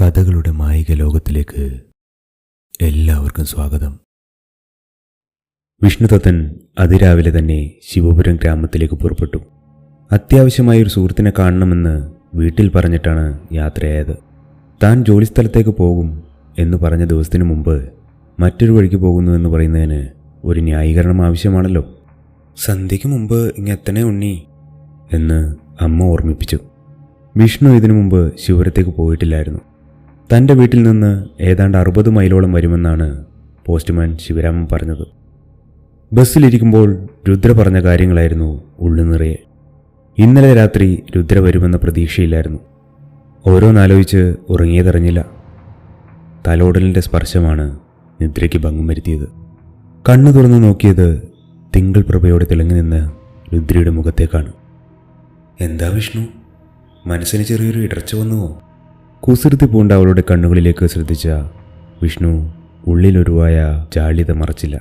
കഥകളുടെ മായിക ലോകത്തിലേക്ക് എല്ലാവർക്കും സ്വാഗതം. വിഷ്ണുദത്തൻ അതിരാവിലെ തന്നെ ശിവപുരം ഗ്രാമത്തിലേക്ക് പുറപ്പെട്ടു. അത്യാവശ്യമായ ഒരു സുഹൃത്തിനെ കാണണമെന്ന് വീട്ടിൽ പറഞ്ഞിട്ടാണ് യാത്രയായത്. താൻ ജോലിസ്ഥലത്തേക്ക് പോകും എന്ന് പറഞ്ഞ ദിവസത്തിന് മുമ്പ് മറ്റൊരു വഴിക്ക് പോകുന്നു എന്ന് പറയുന്നതിന് ഒരു ന്യായീകരണം ആവശ്യമാണല്ലോ. സന്ധ്യയ്ക്ക് മുമ്പ് ഇങ്ങെത്തനെ ഉണ്ണി എന്ന് അമ്മ ഓർമ്മിപ്പിച്ചു. വിഷ്ണു ഇതിനു മുമ്പ് ശിവപുരത്തേക്ക് പോയിട്ടില്ലായിരുന്നു. തന്റെ വീട്ടിൽ നിന്ന് ഏതാണ്ട് അറുപത് മൈലോളം വരുമെന്നാണ് പോസ്റ്റ്മാൻ ശിവരാമൻ പറഞ്ഞത്. ബസ്സിലിരിക്കുമ്പോൾ രുദ്ര പറഞ്ഞ കാര്യങ്ങളായിരുന്നു ഉള്ളു നിറയെ. ഇന്നലെ രാത്രി രുദ്ര വരുമെന്ന പ്രതീക്ഷയില്ലായിരുന്നു. ഓരോന്നാലോചിച്ച് ഉറങ്ങിയതറിഞ്ഞില്ല. തലോടലിന്റെ സ്പർശമാണ് നിദ്രയ്ക്ക് ഭംഗം വരുത്തിയത്. കണ്ണു തുറന്നു നോക്കിയത് തിങ്കൾ പ്രഭയോടെ തിളങ്ങി നിന്ന് രുദ്രയുടെ മുഖത്തേക്കാണ്. എന്താ വിഷ്ണു? മനസ്സിന് ചെറിയൊരു ഇടർച്ച വന്നുവോ? കുസൃതി പൂണ്ട അവളുടെ കണ്ണുകളിലേക്ക് ശ്രദ്ധിച്ച വിഷ്ണു ഉള്ളിലൊരുവായ ജാള്യത മറച്ചില്ല.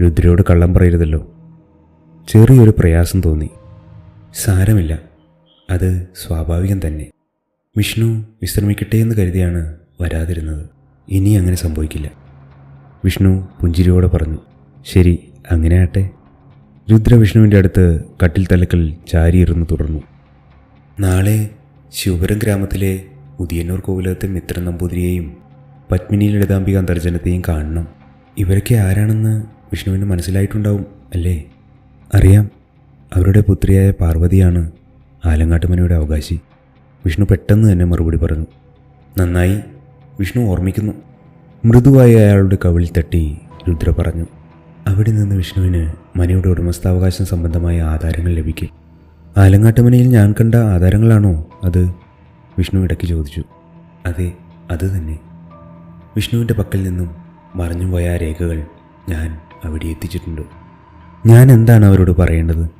രുദ്രയോട് കള്ളം പറയരുതല്ലോ. ചെറിയൊരു പ്രയാസം തോന്നി. സാരമില്ല. അത് സ്വാഭാവികം തന്നെ. വിഷ്ണു വിശ്രമിക്കട്ടെ എന്ന് കരുതിയാണ് വരാതിരുന്നത്. ഇനി അങ്ങനെ സംഭവിക്കില്ല. വിഷ്ണു പുഞ്ചിരിയോടെ പറഞ്ഞു ശരി അങ്ങനെ ആട്ടെ രുദ്ര വിഷ്ണുവിന്റെ അടുത്ത് കട്ടിൽ തലക്കൽ ചാരിയിരുന്ന് തുടർന്നു. നാളെ ശിവപുരം ഗ്രാമത്തിലെ ഉദിയന്നൂർ കോവിലകത്തെ മിത്രൻ നമ്പൂതിരിയെയും പത്മിനി ലളിതാംബിക അന്തർജനത്തെയും കാണണം. ഇവരൊക്കെ ആരാണെന്ന് വിഷ്ണുവിന് മനസ്സിലായിട്ടുണ്ടാവും അല്ലേ? അറിയാം. അവരുടെ പുത്രിയായ പാർവതിയാണ് ആലങ്ങാട്ടുമനയുടെ അവകാശി. വിഷ്ണു പെട്ടെന്ന് തന്നെ മറുപടി പറഞ്ഞു. നന്നായി. വിഷ്ണു ഓർമ്മിക്കുന്നു. മൃദുവായി അയാളുടെ കവിളിൽ തട്ടി രുദ്ര പറഞ്ഞു. അവിടെ നിന്ന് വിഷ്ണുവിന് മനയുടെ ഉടമസ്ഥാവകാശം സംബന്ധമായ ആധാരങ്ങൾ ലഭിക്കും. ആലങ്ങാട്ടുമനയിൽ ഞാൻ കണ്ട ആധാരങ്ങളാണോ അത്? വിഷ്ണു ഇടയ്ക്ക് ചോദിച്ചു അതെ അത് തന്നെ. വിഷ്ണുവിന്റെ പക്കൽ നിന്നും മറഞ്ഞുപോയ ആ രേഖകൾ ഞാൻ അവിടെ എത്തിച്ചിട്ടുണ്ട്. ഞാൻ എന്താണ് അവരോട് പറയേണ്ടത്?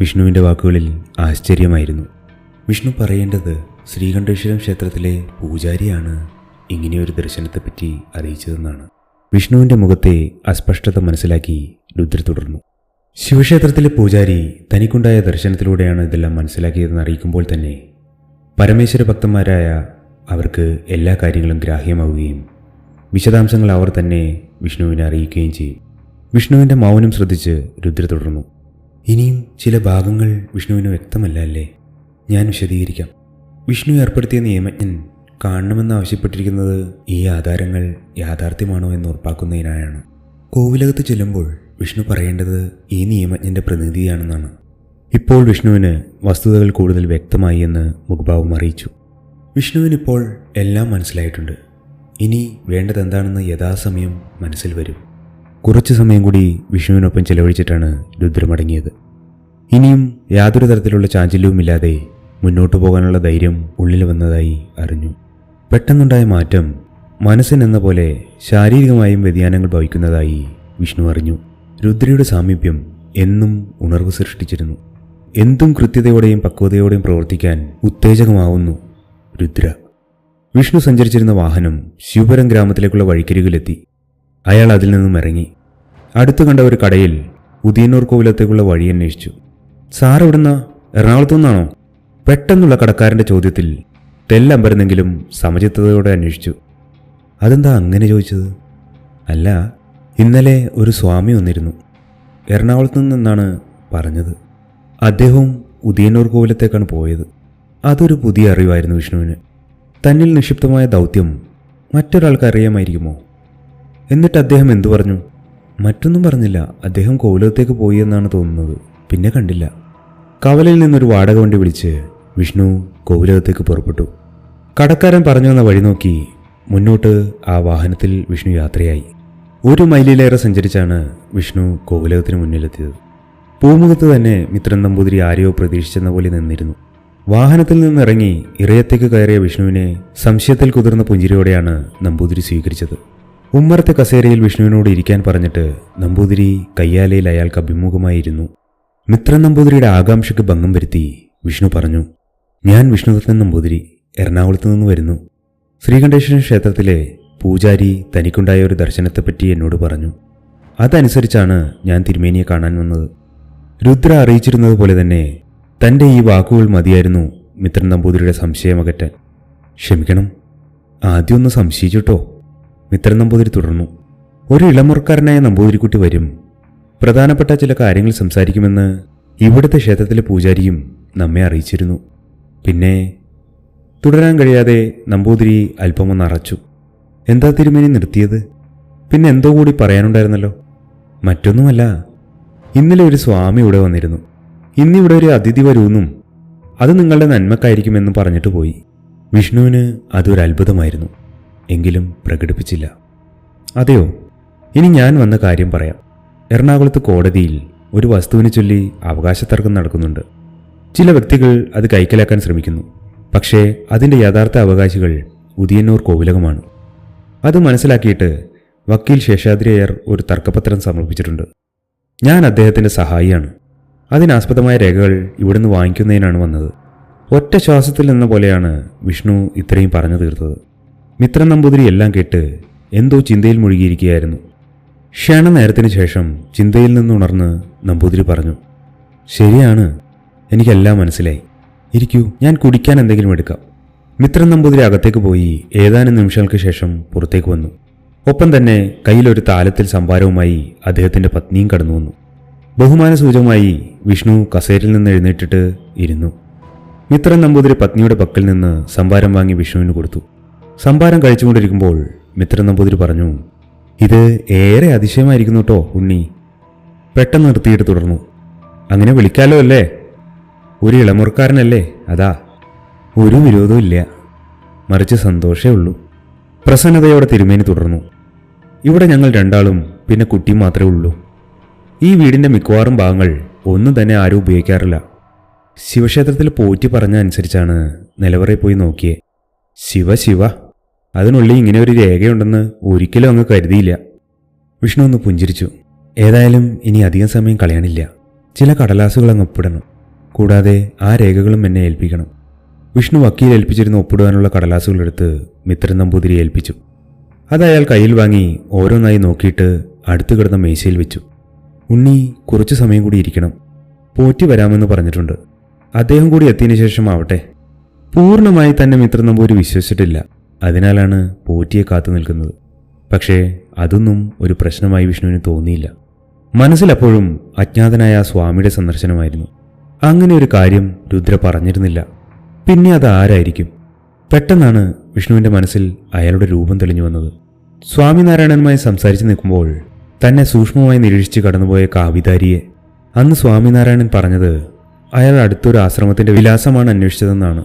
വിഷ്ണുവിന്റെ വാക്കുകളിൽ ആശ്ചര്യമായിരുന്നു. വിഷ്ണു പറയേണ്ടത് ശ്രീകണ്ഠേശ്വരം ക്ഷേത്രത്തിലെ പൂജാരിയാണ് ഇങ്ങനെയൊരു ദർശനത്തെപ്പറ്റി അറിയിച്ചതെന്നാണ്. വിഷ്ണുവിന്റെ മുഖത്തെ അസ്പഷ്ടത മനസ്സിലാക്കി രുദ്ര തുടർന്നു. ശിവക്ഷേത്രത്തിലെ പൂജാരി തനിക്കുണ്ടായ ദർശനത്തിലൂടെയാണ് ഇതെല്ലാം മനസ്സിലാക്കിയതെന്ന് അറിയിക്കുമ്പോൾ തന്നെ പരമേശ്വര ഭക്തന്മാരായ അവർക്ക് എല്ലാ കാര്യങ്ങളും ഗ്രാഹ്യമാവുകയും വിശദാംശങ്ങൾ അവർ തന്നെ വിഷ്ണുവിനെ അറിയിക്കുകയും ചെയ്യും. വിഷ്ണുവിന്റെ മൗനം ശ്രദ്ധിച്ച് രുദ്ര തുടർന്നു. ഇനിയും ചില ഭാഗങ്ങൾ വിഷ്ണുവിന് വ്യക്തമല്ല അല്ലേ? ഞാൻ വിശദീകരിക്കാം. വിഷ്ണു ഏർപ്പെടുത്തിയ നിയമജ്ഞൻ കാണണമെന്ന് ആവശ്യപ്പെട്ടിരിക്കുന്നത് ഈ ആധാരങ്ങൾ യാഥാർത്ഥ്യമാണോ എന്ന് ഉറപ്പാക്കുന്നതിനായാണ്. കോവിലകത്ത് ചെല്ലുമ്പോൾ വിഷ്ണു പറയേണ്ടത് ഈ നിയമജ്ഞന്റെ പ്രതിനിധിയാണെന്നാണ്. ഇപ്പോൾ വിഷ്ണുവിന് വസ്തുതകൾ കൂടുതൽ വ്യക്തമായി എന്ന് മുഖഭാവം അറിയിച്ചു. വിഷ്ണുവിനിപ്പോൾ എല്ലാം മനസ്സിലായിട്ടുണ്ട്. ഇനി വേണ്ടത് എന്താണെന്ന് യഥാസമയം മനസ്സിൽ വരും. കുറച്ച് സമയം കൂടി വിഷ്ണുവിനൊപ്പം ചെലവഴിച്ചിട്ടാണ് രുദ്രമടങ്ങിയത്. ഇനിയും യാതൊരു തരത്തിലുള്ള ചാഞ്ചല്യവുമില്ലാതെ മുന്നോട്ടു പോകാനുള്ള ധൈര്യം ഉള്ളിൽ വന്നതായി അറിഞ്ഞു. പെട്ടെന്നുണ്ടായ മാറ്റം മനസ്സിനെന്ന പോലെ ശാരീരികമായും വ്യതിയാനങ്ങൾ ഭവിക്കുന്നതായി വിഷ്ണു അറിഞ്ഞു. രുദ്രയുടെ സാമീപ്യം എന്നും ഉണർവ് സൃഷ്ടിച്ചിരുന്നു. എന്തും കൃത്യതയോടെയും പക്വതയോടെയും പ്രവർത്തിക്കാൻ ഉത്തേജകമാവുന്നു രുദ്ര. വിഷ്ണു സഞ്ചരിച്ചിരുന്ന വാഹനം ശിവപുരം ഗ്രാമത്തിലേക്കുള്ള വഴിക്കരികിലെത്തി. അയാൾ അതിൽ നിന്നും ഇറങ്ങി. അടുത്തു കണ്ട ഒരു കടയിൽ ഉദിയന്നൂർ കോവിലത്തേക്കുള്ള വഴി അന്വേഷിച്ചു. സാർ എവിടുന്ന? എറണാകുളത്തു നിന്നാണോ? പെട്ടെന്നുള്ള കടക്കാരന്റെ ചോദ്യത്തിൽ തെല്ലമ്പരുന്നെങ്കിലും സമചിത്തതയോടെ അന്വേഷിച്ചു. അതെന്താ അങ്ങനെ ചോദിച്ചത്? അല്ല ഇന്നലെ ഒരു സ്വാമി വന്നിരുന്നു. എറണാകുളത്തു നിന്നാണ് പറഞ്ഞത്. അദ്ദേഹവും ഉദയനൂർ കോവിലത്തേക്കാണ് പോയത്. അതൊരു പുതിയ അറിവായിരുന്നു വിഷ്ണുവിന്. തന്നിൽ നിക്ഷിപ്തമായ ദൗത്യം മറ്റൊരാൾക്ക് അറിയാമായിരിക്കുമോ? എന്നിട്ട് അദ്ദേഹം എന്തു പറഞ്ഞു? മറ്റൊന്നും പറഞ്ഞില്ല. അദ്ദേഹം കോവിലത്തേക്ക് പോയി എന്നാണ് തോന്നുന്നത്. പിന്നെ കണ്ടില്ല. കവലയിൽ നിന്നൊരു വാടക വണ്ടി വിളിച്ച് വിഷ്ണു കോവിലകത്തേക്ക് പുറപ്പെട്ടു. കടക്കാരൻ പറഞ്ഞു വന്ന വഴി നോക്കി മുന്നോട്ട് ആ വാഹനത്തിൽ വിഷ്ണു യാത്രയായി. ഒരു മൈലിലേറെ സഞ്ചരിച്ചാണ് വിഷ്ണു കോവിലകത്തിന് മുന്നിലെത്തിയത്. പൂമുഖത്ത് തന്നെ മിത്രൻ നമ്പൂതിരി ആരെയോ പ്രതീക്ഷിച്ചെന്ന പോലെ നിന്നിരുന്നു. വാഹനത്തിൽ നിന്നിറങ്ങി ഇറയത്തേക്ക് കയറിയ വിഷ്ണുവിനെ സംശയത്തിൽ കുതിർന്ന പുഞ്ചിരിയോടെയാണ് നമ്പൂതിരി സ്വീകരിച്ചത്. ഉമ്മറത്തെ കസേരയിൽ വിഷ്ണുവിനോട് ഇരിക്കാൻ പറഞ്ഞിട്ട് നമ്പൂതിരി കയ്യാലയിൽ അയാൾക്ക് അഭിമുഖമായിരുന്നു. മിത്രൻ നമ്പൂതിരിയുടെ ആകാംക്ഷയ്ക്ക് ഭംഗം വരുത്തി വിഷ്ണു പറഞ്ഞു ഞാൻ വിഷ്ണുദത്തൻ നമ്പൂതിരി എറണാകുളത്ത് നിന്ന് വരുന്നു. ശ്രീകണ്ഠേശ്വരൻ ക്ഷേത്രത്തിലെ പൂജാരി തനിക്കുണ്ടായ ഒരു ദർശനത്തെപ്പറ്റി എന്നോട് പറഞ്ഞു. അതനുസരിച്ചാണ് ഞാൻ തിരുമേനിയെ കാണാൻ വന്നത്. രുദ്ര അറിയിച്ചിരുന്നത് പോലെ തന്നെ തന്റെ ഈ വാക്കുകൾ മതിയായിരുന്നു മിത്രൻ നമ്പൂതിരിയുടെ സംശയമകറ്റാൻ. ക്ഷമിക്കണം ആദ്യം ഒന്ന് സംശയിച്ചുട്ടോ മിത്രൻ നമ്പൂതിരി തുടർന്നു. ഒരു ഇളമുറക്കാരനായ നമ്പൂതിരിക്കുട്ടി വരും. പ്രധാനപ്പെട്ട ചില കാര്യങ്ങൾ സംസാരിക്കുമെന്ന് ഇവിടുത്തെ ക്ഷേത്രത്തിലെ പൂജാരിയും നമ്മെ അറിയിച്ചിരുന്നു. പിന്നെ തുടരാൻ കഴിയാതെ നമ്പൂതിരി അല്പമൊന്ന് അറച്ചു. എന്താ തിരുമേനി നിർത്തിയത്? പിന്നെ എന്തോ കൂടി പറയാനുണ്ടായിരുന്നല്ലോ? മറ്റൊന്നുമല്ല. ഇന്നലെ ഒരു സ്വാമി ഇവിടെ വന്നിരുന്നു. ഇന്നിവിടെ ഒരു അതിഥി വരുമെന്നും അത് നിങ്ങളുടെ നന്മക്കായിരിക്കുമെന്നും പറഞ്ഞിട്ട് പോയി. വിഷ്ണുവിന് അതൊരു അത്ഭുതമായിരുന്നു. എങ്കിലും പ്രകടിപ്പിച്ചില്ല. അതെയോ? ഇനി ഞാൻ വന്ന കാര്യം പറയാം. എറണാകുളത്ത് കോടതിയിൽ ഒരു വസ്തുവിനെ ചൊല്ലി അവകാശത്തർക്കം നടക്കുന്നുണ്ട്. ചില വ്യക്തികൾ അത് കൈക്കലാക്കാൻ ശ്രമിക്കുന്നു. പക്ഷേ അതിന്റെ യഥാർത്ഥ അവകാശികൾ ഉദിയന്നൂർ കോവിലകമാണ്. അത് മനസ്സിലാക്കിയിട്ട് വക്കീൽ ശേഷാദ്രി അയ്യർ ഒരു തർക്കപത്രം സമർപ്പിച്ചിട്ടുണ്ട്. ഞാൻ അദ്ദേഹത്തിന്റെ സഹായിയാണ്. അതിനാസ്പദമായ രേഖകൾ ഇവിടുന്ന് വാങ്ങിക്കുന്നതിനാണ് വന്നത്. ഒറ്റ ശ്വാസത്തിൽ എന്ന പോലെയാണ് വിഷ്ണു ഇത്രയും പറഞ്ഞു തീർത്തത്. മിത്രൻ നമ്പൂതിരി എല്ലാം കേട്ട് എന്തോ ചിന്തയിൽ മുഴുകിയിരിക്കുകയായിരുന്നു. ക്ഷണനേരത്തിന് ശേഷം ചിന്തയിൽ നിന്നുണർന്ന് നമ്പൂതിരി പറഞ്ഞു ശരിയാണ്. എനിക്കെല്ലാം മനസ്സിലായി. ഇരിക്കൂ ഞാൻ കുടിക്കാൻ എന്തെങ്കിലും എടുക്കാം. മിത്രൻ നമ്പൂതിരി അകത്തേക്ക് പോയി ഏതാനും നിമിഷങ്ങൾക്ക് ശേഷം പുറത്തേക്ക് വന്നു. ഒപ്പം തന്നെ കയ്യിലൊരു താലത്തിൽ സംഭാരവുമായി അദ്ദേഹത്തിന്റെ പത്നിയും കടന്നു വന്നു. ബഹുമാന സൂചകമായി വിഷ്ണു കസേരയിൽ നിന്ന് എഴുന്നേറ്റിട്ട് ഇരുന്നു. മിത്രൻ നമ്പൂതിരി പത്നിയുടെ പക്കൽ നിന്ന് സംഭാരം വാങ്ങി വിഷ്ണുവിന് കൊടുത്തു. സംഭാരം കഴിച്ചുകൊണ്ടിരിക്കുമ്പോൾ മിത്രൻ നമ്പൂതിരി പറഞ്ഞു ഇത് ഏറെ അതിശയമായിരിക്കുന്നു കേട്ടോ ഉണ്ണി. പെട്ടെന്ന് നിർത്തിയിട്ട് തുടർന്നു. അങ്ങനെ വിളിക്കാലോ അല്ലേ? ഒരു ഇളമുറക്കാരനല്ലേ അതാ. ഒരു വിരോധവും ഇല്ല. മറിച്ച് സന്തോഷമേ ഉള്ളൂ. പ്രസന്നതയോടെ തിരുമേനി തുടർന്നു. ഇവിടെ ഞങ്ങൾ രണ്ടാളും പിന്നെ കുട്ടിയും മാത്രമേ ഉള്ളൂ. ഈ വീടിന്റെ മിക്കവാറും ഭാഗങ്ങൾ ഒന്നും തന്നെ ആരും ഉപയോഗിക്കാറില്ല. ശിവക്ഷേത്രത്തിൽ പോറ്റി പറഞ്ഞ അനുസരിച്ചാണ് നിലവറയിൽ പോയി നോക്കിയേ. ശിവ ശിവ. അതിനുള്ളിൽ ഇങ്ങനെ ഒരു രേഖയുണ്ടെന്ന് ഒരിക്കലും അങ്ങ് കരുതിയില്ല. വിഷ്ണു ഒന്ന് പുഞ്ചിരിച്ചു. ഏതായാലും ഇനി അധികം സമയം കളയാനില്ല. ചില കടലാസുകൾ അങ്ങ് ഒപ്പിടണം. കൂടാതെ ആ രേഖകളും എന്നെ ഏൽപ്പിക്കണം. വിഷ്ണു വക്കീൽ ഏൽപ്പിച്ചിരുന്ന ഒപ്പിടുവാനുള്ള കടലാസുകളെടുത്ത് മിത്രൻ നമ്പൂതിരി ഏൽപ്പിച്ചു. അത് അയാൾ കയ്യിൽ വാങ്ങി ഓരോന്നായി നോക്കിയിട്ട് അടുത്തു കിടന്ന മേശയിൽ വെച്ചു. ഉണ്ണി കുറച്ചു സമയം കൂടി ഇരിക്കണം. പോറ്റി വരാമെന്ന് പറഞ്ഞിട്ടുണ്ട്. അദ്ദേഹം കൂടി എത്തിയതിനു ശേഷം ആവട്ടെ. പൂർണമായി തന്നെ മിത്രം നമ്പൂരി വിശ്വസിച്ചിട്ടില്ല. അതിനാലാണ് പോറ്റിയെ കാത്തു നിൽക്കുന്നത്. പക്ഷേ അതൊന്നും ഒരു പ്രശ്നമായി വിഷ്ണുവിന് തോന്നിയില്ല. മനസ്സിലപ്പോഴും അജ്ഞാതനായ സ്വാമിയുടെ സന്ദർശനമായിരുന്നു. അങ്ങനെ ഒരു കാര്യം രുദ്ര പറഞ്ഞിരുന്നില്ല. പിന്നെ അത് ആരായിരിക്കും? പെട്ടെന്നാണ് വിഷ്ണുവിന്റെ മനസ്സിൽ അയാളുടെ രൂപം തെളിഞ്ഞു വന്നത്. സ്വാമിനാരായണനുമായി സംസാരിച്ചു നിൽക്കുമ്പോൾ തന്നെ സൂക്ഷ്മമായി നിരീക്ഷിച്ച് കടന്നുപോയ കാവിതാരിയെ അന്ന് സ്വാമിനാരായണൻ പറഞ്ഞത് അയാൾ അടുത്തൊരു ആശ്രമത്തിന്റെ വിലാസമാണ് അന്വേഷിച്ചതെന്നാണ്.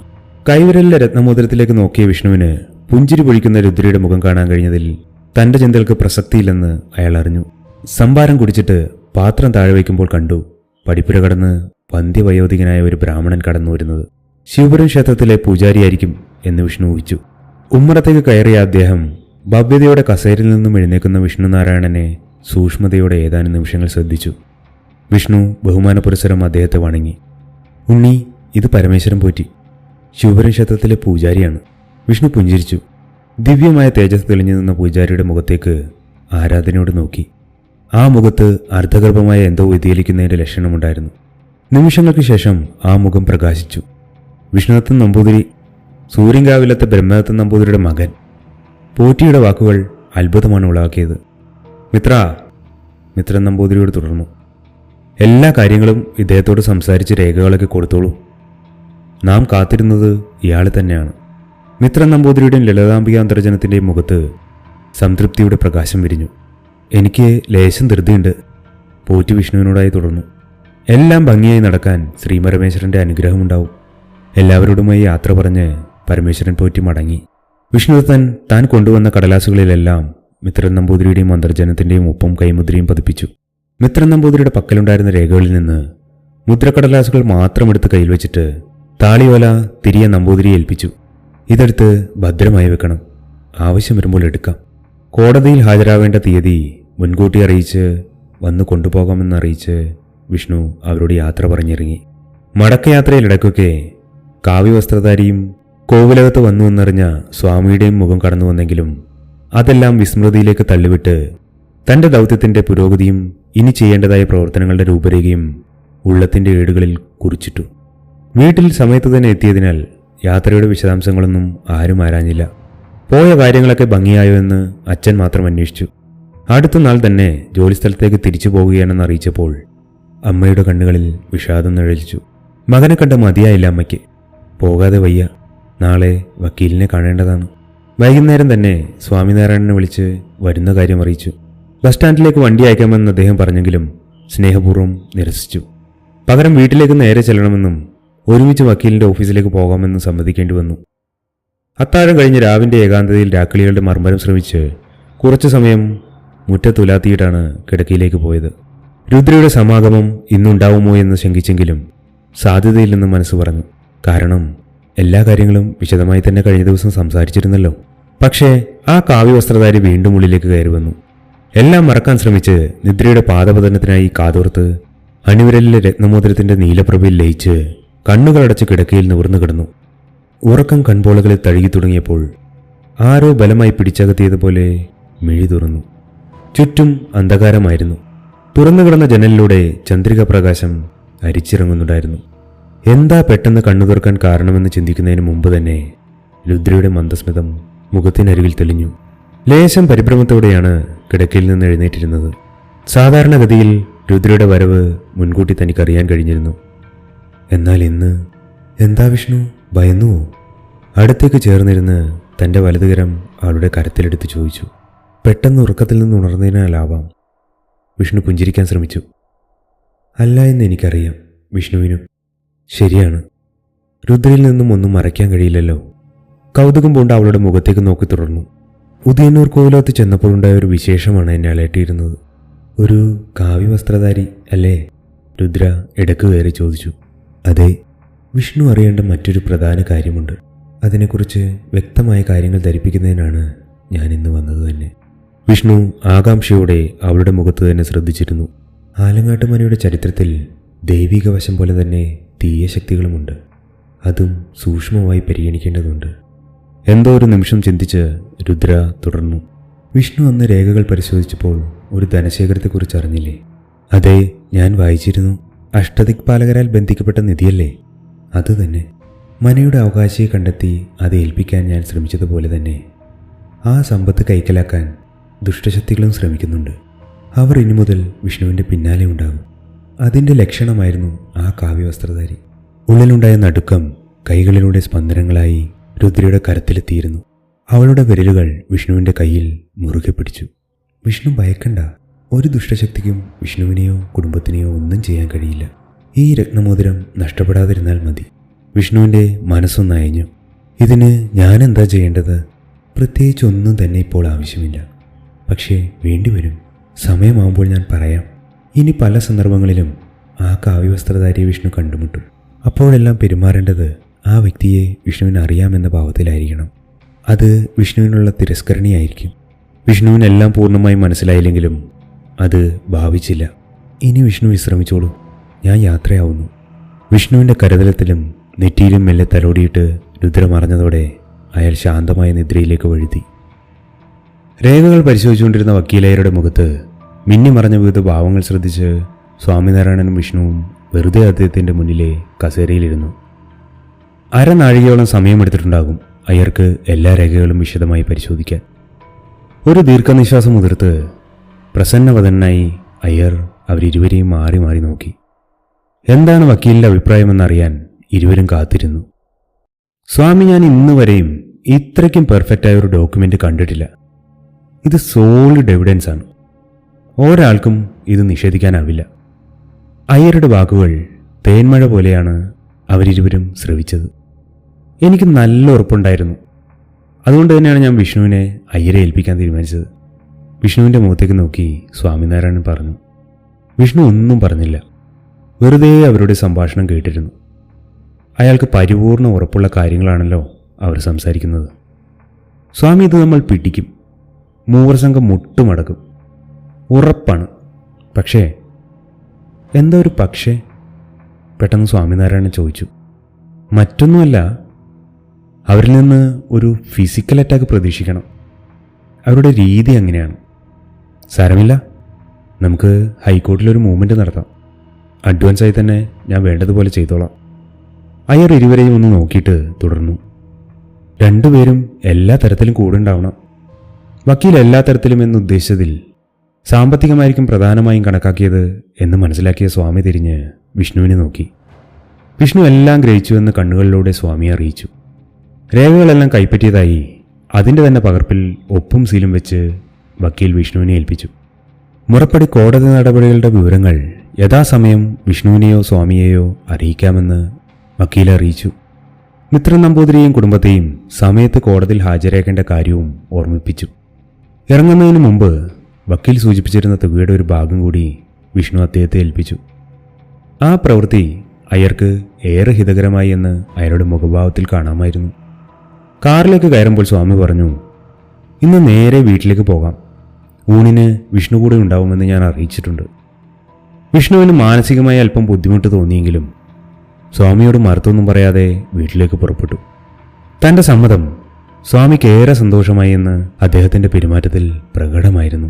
കൈവിരലിലെ രത്നമോതിരത്തിലേക്ക് നോക്കിയ വിഷ്ണുവിന് പുഞ്ചിരി പൊഴിക്കുന്ന രുദ്രയുടെ മുഖം കാണാൻ കഴിഞ്ഞതിൽ തന്റെ ചിന്തകൾക്ക് പ്രസക്തിയില്ലെന്ന് അയാൾ അറിഞ്ഞു. സംഭാരം കുടിച്ചിട്ട് പാത്രം താഴെ വയ്ക്കുമ്പോൾ കണ്ടു പടിപ്പുര കടന്ന് വന്ധ്യവയോധികനായ ഒരു ബ്രാഹ്മണൻ കടന്നു വരുന്നത് ശിവപുരം ക്ഷേത്രത്തിലെ പൂജാരിയായിരിക്കും എന്ന് വിഷ്ണു ഊഹിച്ചു. ഉമ്മറത്തേക്ക് കയറിയ അദ്ദേഹം ഭവ്യതയുടെ കസേരയിൽ നിന്നും എഴുന്നേക്കുന്ന വിഷ്ണുനാരായണനെ സൂക്ഷ്മതയോടെ ഏതാനും നിമിഷങ്ങൾ ശ്രദ്ധിച്ചു. വിഷ്ണു ബഹുമാന പുരസ്സരം അദ്ദേഹത്തെ വണങ്ങി. ഉണ്ണി ഇത് പരമേശ്വരൻ പോറ്റി. ശിവപുരം ക്ഷേത്രത്തിലെ പൂജാരിയാണ്. വിഷ്ണു പുഞ്ചിരിച്ചു. ദിവ്യമായ തേജസ് തെളിഞ്ഞു നിന്ന പൂജാരിയുടെ മുഖത്തേക്ക് ആരാധനയോട് നോക്കി. ആ മുഖത്ത് അർദ്ധഗർഭമായ എന്തോ വ്യതിയലിക്കുന്നതിന്റെ ലക്ഷണമുണ്ടായിരുന്നു. നിമിഷങ്ങൾക്ക് ശേഷം ആ മുഖം പ്രകാശിച്ചു. വിഷ്ണുദത്തൻ നമ്പൂതിരി സൂര്യങ്കാവിലത്തെ ബ്രഹ്മദത്തൻ നമ്പൂതിരിയുടെ മകൻ പോറ്റിയുടെ വാക്കുകൾ അത്ഭുതമാണ് ഉളവാക്കിയത്. മിത്ര മിത്രൻ നമ്പൂതിരിയോട് തുടർന്നു. എല്ലാ കാര്യങ്ങളും ഇദ്ദേഹത്തോട് സംസാരിച്ച് രേഖകളൊക്കെ കൊടുത്തോളൂ. നാം കാത്തിരുന്നത് ഇയാളെ തന്നെയാണ്. മിത്രൻ നമ്പൂതിരിയുടെയും ലളിതാംബിക അന്തർജനത്തിന്റെയും മുഖത്ത് സംതൃപ്തിയുടെ പ്രകാശം വിരിഞ്ഞു. എനിക്ക് ലേശം ധൃതിയുണ്ട്. പോറ്റി വിഷ്ണുവിനോടായി തുടർന്നു. എല്ലാം ഭംഗിയായി നടക്കാൻ ശ്രീമരമേശ്വരന്റെ അനുഗ്രഹമുണ്ടാവും. എല്ലാവരോടുമായി യാത്ര പറഞ്ഞ് പരമേശ്വരൻ പോറ്റി മടങ്ങി. വിഷ്ണുദത്തൻ താൻ കൊണ്ടുവന്ന കടലാസുകളിലെല്ലാം മിത്രൻ നമ്പൂതിരിയുടെയും അന്തർജനത്തിന്റെയും ഒപ്പം കൈമുദ്രയും പതിപ്പിച്ചു. മിത്രൻ നമ്പൂതിരിയുടെ പക്കലുണ്ടായിരുന്ന രേഖകളിൽ നിന്ന് മുദ്രക്കടലാസുകൾ മാത്രം എടുത്ത് കയ്യിൽ വെച്ചിട്ട് താളിയോല തിരിയ നമ്പൂതിരിയെ ഏൽപ്പിച്ചു. ഇതെടുത്ത് ഭദ്രമായി വെക്കണം. ആവശ്യം വരുമ്പോൾ എടുക്കാം. കോടതിയിൽ ഹാജരാവേണ്ട തീയതി മുൻകൂട്ടി അറിയിച്ച് വന്ന് കൊണ്ടുപോകാമെന്നറിയിച്ച് വിഷ്ണു അവരോട് യാത്ര പറഞ്ഞിറങ്ങി. മടക്കയാത്രയിലിടയ്ക്കൊക്കെ കാവ്യവസ്ത്രധാരിയും കോവിലകത്ത് വന്നു എന്നറിഞ്ഞ സ്വാമിയുടെയും മുഖം കടന്നു വന്നെങ്കിലും അതെല്ലാം വിസ്മൃതിയിലേക്ക് തള്ളിവിട്ട് തന്റെ ദൗത്യത്തിന്റെ പുരോഗതിയും ഇനി ചെയ്യേണ്ടതായ പ്രവർത്തനങ്ങളുടെ രൂപരേഖയും ഉള്ളത്തിന്റെ ഏടുകളിൽ കുറിച്ചിട്ടു. വീട്ടിൽ സമയത്ത് തന്നെ എത്തിയതിനാൽ യാത്രയുടെ വിശദാംശങ്ങളൊന്നും ആരും ആരാഞ്ഞില്ല. പോയ കാര്യങ്ങളൊക്കെ ഭംഗിയായോ എന്ന് അച്ഛൻ മാത്രം അന്വേഷിച്ചു. അടുത്ത നാൾ തന്നെ ജോലിസ്ഥലത്തേക്ക് തിരിച്ചു പോവുകയാണെന്ന് അറിയിച്ചപ്പോൾ അമ്മയുടെ കണ്ണുകളിൽ വിഷാദം നിഴലിച്ചു. മകനെ കണ്ട മതിയായില്ല അമ്മയ്ക്ക്. പോകാതെ വയ്യ. നാളെ വക്കീലിനെ കാണേണ്ടതാണ്. വൈകുന്നേരം തന്നെ സ്വാമിനാരായണനെ വിളിച്ച് വരുന്ന കാര്യം അറിയിച്ചു. ബസ് സ്റ്റാൻഡിലേക്ക് വണ്ടി അയക്കാമെന്ന് അദ്ദേഹം പറഞ്ഞെങ്കിലും സ്നേഹപൂർവം നിരസിച്ചു. പകരം വീട്ടിലേക്ക് നേരെ ചെല്ലണമെന്നും ഒരുമിച്ച് വക്കീലിന്റെ ഓഫീസിലേക്ക് പോകാമെന്നും സമ്മതിക്കേണ്ടി വന്നു. അത്താഴം കഴിഞ്ഞ് രാവിന്റെ ഏകാന്തതയിൽ രാക്കിളികളുടെ മർമ്മരം ശ്രമിച്ച് കുറച്ചു സമയം മുറ്റത്തുലാത്തിയിട്ടാണ് കിടക്കയിലേക്ക് പോയത്. രുദ്രയുടെ സമാഗമം ഇന്നുണ്ടാവുമോ എന്ന് ശങ്കിച്ചെങ്കിലും സാധ്യതയില്ലെന്ന് മനസ്സ് പറഞ്ഞു. കാരണം എല്ലാ കാര്യങ്ങളും വിശദമായി തന്നെ കഴിഞ്ഞ ദിവസം സംസാരിച്ചിരുന്നല്ലോ. പക്ഷേ ആ കാവ്യവസ്ത്രധാരി വീണ്ടും ഉള്ളിലേക്ക് കയറി വന്നു. എല്ലാം മറക്കാൻ ശ്രമിച്ച് നിദ്രയുടെ പാദപതനത്തിനായി കാതോർത്ത് അണിവിരലിലെ രത്നമോതിരത്തിന്റെ നീലപ്രഭയിൽ ലയിച്ച് കണ്ണുകളടച്ച് കിടക്കയിൽ നിവർന്നു കിടന്നു. ഉറക്കം കൺപോളകളിൽ തഴുകി തുടങ്ങിയപ്പോൾ ആരോ ബലമായി പിടിച്ചകത്തിയതുപോലെ മിഴി തുറന്നു. ചുറ്റും അന്ധകാരമായിരുന്നു. തുറന്നു കിടന്ന ജനലിലൂടെ ചന്ദ്രിക പ്രകാശം അരിച്ചിറങ്ങുന്നുണ്ടായിരുന്നു. എന്താ പെട്ടെന്ന് കണ്ണു തുറക്കാൻ കാരണമെന്ന് ചിന്തിക്കുന്നതിന് മുമ്പ് തന്നെ രുദ്രയുടെ മന്ദസ്മിതം മുഖത്തിനരികിൽ തെളിഞ്ഞു. ലേശം പരിഭ്രമത്തോടെയാണ് കിടക്കയിൽ നിന്ന് എഴുന്നേറ്റിരുന്നത്. സാധാരണഗതിയിൽ രുദ്രയുടെ വരവ് മുൻകൂട്ടി തനിക്കറിയാൻ കഴിഞ്ഞിരുന്നു. എന്നാൽ ഇന്ന് എന്താ വിഷ്ണു? ഭയന്നുവോ? അടുത്തേക്ക് ചേർന്നിരുന്ന് തന്റെ വലതുകരം ആളുടെ കരത്തിലെടുത്ത് ചോദിച്ചു. പെട്ടെന്ന് ഉറക്കത്തിൽ നിന്ന് ഉണർന്നതിനാലാവാം. വിഷ്ണു പുഞ്ചിരിക്കാൻ ശ്രമിച്ചു. അല്ല എന്ന് എനിക്കറിയാം വിഷ്ണുവിനും. ശരിയാണ്. രുദ്രയിൽ നിന്നും ഒന്നും മറയ്ക്കാൻ കഴിയില്ലല്ലോ. കൗതുകം പൂണ്ട അവളുടെ മുഖത്തേക്ക് നോക്കി തുടർന്നു. ഉദയന്നൂർ കോവിലത്ത് ചെന്നപ്പോഴുണ്ടായ ഒരു വിശേഷമാണ് എന്നെ അലട്ടിയിരുന്നത്. ഒരു കാവ്യ വസ്ത്രധാരി അല്ലേ? രുദ്ര ഇടയ്ക്ക് കയറി ചോദിച്ചു. അതെ വിഷ്ണു അറിയേണ്ട മറ്റൊരു പ്രധാന കാര്യമുണ്ട്. അതിനെക്കുറിച്ച് വ്യക്തമായ കാര്യങ്ങൾ ധരിപ്പിക്കുന്നതിനാണ് ഞാൻ ഇന്ന് വന്നത് തന്നെ. വിഷ്ണു ആകാംക്ഷയോടെ അവളുടെ മുഖത്ത് തന്നെ ശ്രദ്ധിച്ചിരുന്നു. ആലങ്ങാട്ടുമനയുടെ ചരിത്രത്തിൽ ദൈവിക വശം പോലെ തന്നെ തീയ ശക്തികളുമുണ്ട്. അതും സൂക്ഷ്മമായി പരിഗണിക്കേണ്ടതുണ്ട്. എന്തോ ഒരു നിമിഷം ചിന്തിച്ച് രുദ്ര തുടർന്നു. വിഷ്ണു അന്ന് രേഖകൾ പരിശോധിച്ചപ്പോൾ ഒരു ധനശേഖരത്തെക്കുറിച്ച് അറിഞ്ഞില്ലേ? അതെ ഞാൻ വായിച്ചിരുന്നു. അഷ്ടദിക്പാലകരാൽ ബന്ധിക്കപ്പെട്ട നിധിയല്ലേ? അതുതന്നെ മനയുടെ അവകാശിയെ കണ്ടെത്തി അത് ഏൽപ്പിക്കാൻ ഞാൻ ശ്രമിച്ചതുപോലെ തന്നെ. ആ സമ്പത്ത് കൈക്കലാക്കാൻ ദുഷ്ടശക്തികളും ശ്രമിക്കുന്നുണ്ട്. അവർ ഇനി മുതൽ വിഷ്ണുവിന്റെ പിന്നാലെ ഉണ്ടാകും. അതിന്റെ ലക്ഷണമായിരുന്നു ആ കാവ്യവസ്ത്രധാരി. ഉള്ളിലുണ്ടായ നടുക്കം കൈകളിലൂടെ സ്പന്ദനങ്ങളായി രുദ്രയുടെ കരത്തിലെത്തിയിരുന്നു. അവളുടെ വിരലുകൾ വിഷ്ണുവിന്റെ കയ്യിൽ മുറുകെ പിടിച്ചു. വിഷ്ണു ഭയക്കണ്ട. ഒരു ദുഷ്ടശക്തിക്കും വിഷ്ണുവിനെയോ കുടുംബത്തിനെയോ ഒന്നും ചെയ്യാൻ കഴിയില്ല. ഈ രത്നമോതിരം നഷ്ടപ്പെടാതിരുന്നാൽ മതി. വിഷ്ണുവിന്റെ മനസ്സൊന്നയഞ്ഞു ഇതിന് ഞാനെന്താ ചെയ്യേണ്ടത്? പ്രത്യേകിച്ച് ഒന്നും തന്നെ ഇപ്പോൾ ആവശ്യമില്ല. പക്ഷേ വേണ്ടിവരും. സമയമാകുമ്പോൾ ഞാൻ പറയാം. ഇനി പല സന്ദർഭങ്ങളിലും ആ കാവ്യവസ്ത്രധാരിയെ വിഷ്ണു കണ്ടുമുട്ടും. അപ്പോഴെല്ലാം പെരുമാറേണ്ടത് ആ വ്യക്തിയെ വിഷ്ണുവിന് അറിയാമെന്ന ഭാവത്തിലായിരിക്കണം. അത് വിഷ്ണുവിനുള്ള തിരസ്കരണിയായിരിക്കും. വിഷ്ണുവിനെല്ലാം പൂർണമായി മനസ്സിലായില്ലെങ്കിലും അത് ഭാവിച്ചില്ല. ഇനി വിഷ്ണു വിശ്രമിച്ചോളൂ. ഞാൻ യാത്രയാവുന്നു. വിഷ്ണുവിന്റെ കരതലത്തിലും നെറ്റിയിലും മെല്ലെ തലോടിയിട്ട് രുദ്ര മറഞ്ഞതോടെ അയാൾ ശാന്തമായ നിദ്രയിലേക്ക് വഴുതി. രേഖകൾ പരിശോധിച്ചുകൊണ്ടിരുന്ന വക്കീലയരുടെ മുഖത്ത് മിന്നിമറഞ്ഞ വിവിധ ഭാവങ്ങൾ ശ്രദ്ധിച്ച് സ്വാമിനാരായണനും വിഷ്ണുവും വെറുതെ അദ്ദേഹത്തിന്റെ മുന്നിലെ കസേരയിലിരുന്നു. അരനാഴികയോളം സമയമെടുത്തിട്ടുണ്ടാകും അയ്യർക്ക് എല്ലാ രേഖകളും വിശദമായി പരിശോധിക്കാൻ. ഒരു ദീർഘനിശ്വാസം മുതിർത്ത് പ്രസന്നവദനായി അയ്യർ അവരിരുവരെയും മാറി മാറി നോക്കി. എന്താണ് വക്കീലിന്റെ അഭിപ്രായമെന്നറിയാൻ ഇരുവരും കാത്തിരുന്നു. സ്വാമി ഞാൻ ഇന്ന് വരെയും ഇത്രയ്ക്കും പെർഫെക്റ്റായ ഒരു ഡോക്യുമെന്റ് കണ്ടിട്ടില്ല. ഇത് സോളിഡ് എവിഡൻസ് ആണ് ഒരാൾക്കും ഇത് നിഷേധിക്കാനാവില്ല. അയ്യരുടെ വാക്കുകൾ തേന്മഴ പോലെയാണ് അവരിരുവരും ശ്രവിച്ചത്. എനിക്ക് നല്ല ഉറപ്പുണ്ടായിരുന്നു. അതുകൊണ്ട് തന്നെയാണ് ഞാൻ വിഷ്ണുവിനെ അയ്യരെ ഏൽപ്പിക്കാൻ തീരുമാനിച്ചത്. വിഷ്ണുവിന്റെ മുഖത്തേക്ക് നോക്കി സ്വാമിനാരായണൻ പറഞ്ഞു വിഷ്ണു ഒന്നും പറഞ്ഞില്ല. വെറുതെ അവരുടെ സംഭാഷണം കേട്ടിരുന്നു. അയാൾക്ക് പരിപൂർണ ഉറപ്പുള്ള കാര്യങ്ങളാണല്ലോ അവർ സംസാരിക്കുന്നത്. സ്വാമി ഇത് നമ്മൾ പിടിക്കും. മൂവർ സംഘം മുട്ടുമടക്കും. ഉറപ്പാണ്. പക്ഷേ എന്താ ഒരു പക്ഷേ? പെട്ടെന്ന് സ്വാമിനാരായണൻ ചോദിച്ചു. മറ്റൊന്നുമല്ല അവരിൽ നിന്ന് ഒരു ഫിസിക്കൽ അറ്റാക്ക് പ്രതീക്ഷിക്കണം. അവരുടെ രീതി അങ്ങനെയാണ്. സാരമില്ല. നമുക്ക് ഹൈക്കോർട്ടിലൊരു മൂവ്മെന്റ് നടത്താം. അഡ്വാൻസായി തന്നെ ഞാൻ വേണ്ടതുപോലെ ചെയ്തോളാം. അയാൾ ഇരുവരെയും ഒന്ന് നോക്കിയിട്ട് തുടർന്നു. രണ്ടുപേരും എല്ലാ തരത്തിലും കൂടെ ഉണ്ടാവണം. വക്കീൽ എല്ലാ തരത്തിലും എന്ന് ഉദ്ദേശിച്ചതിൽ സാമ്പത്തികമായിരിക്കും പ്രധാനമായും കണക്കാക്കിയത് എന്ന് മനസ്സിലാക്കിയ സ്വാമി തിരിഞ്ഞ് വിഷ്ണുവിനെ നോക്കി. വിഷ്ണു എല്ലാം ഗ്രഹിച്ചുവെന്ന് കണ്ണുകളിലൂടെ സ്വാമി അറിയിച്ചു. രേഖകളെല്ലാം കൈപ്പറ്റിയതായി അതിന്റെ തന്നെ പകർപ്പിൽ ഒപ്പും സീലും വെച്ച് വക്കീൽ വിഷ്ണുവിനെ ഏൽപ്പിച്ചു. മുറപ്പടി കോടതി നടപടികളുടെ വിവരങ്ങൾ യഥാസമയം വിഷ്ണുവിനെയോ സ്വാമിയെയോ അറിയിക്കാമെന്ന് വക്കീൽ അറിയിച്ചു. മിത്രൻ നമ്പൂതിരിയെയും കുടുംബത്തെയും സമയത്ത് കോടതിയിൽ ഹാജരാക്കേണ്ട കാര്യവും ഓർമ്മിപ്പിച്ചു. ഇറങ്ങുന്നതിന് മുമ്പ് വക്കീൽ സൂചിപ്പിച്ചിരുന്ന തുകയുടെ ഒരു ഭാഗം കൂടി വിഷ്ണു അദ്ദേഹത്തെ ഏൽപ്പിച്ചു. ആ പ്രവൃത്തി അയാൾക്ക് ഏറെ ഹിതകരമായി എന്ന് അയാളുടെ മുഖഭാവത്തിൽ കാണാമായിരുന്നു. കാറിലേക്ക് കയറുമ്പോൾ സ്വാമി പറഞ്ഞു ഇന്ന് നേരെ വീട്ടിലേക്ക് പോകാം. ഊണിന് വിഷ്ണു കൂടെ ഉണ്ടാവുമെന്ന് ഞാൻ അറിയിച്ചിട്ടുണ്ട്. വിഷ്ണുവിന് മാനസികമായി അല്പം ബുദ്ധിമുട്ട് തോന്നിയെങ്കിലും സ്വാമിയോട് മറുത്തൊന്നും പറയാതെ വീട്ടിലേക്ക് പുറപ്പെട്ടു. തന്റെ സമ്മതം സ്വാമിക്ക് ഏറെ സന്തോഷമായി എന്ന് അദ്ദേഹത്തിന്റെ പെരുമാറ്റത്തിൽ പ്രകടമായിരുന്നു.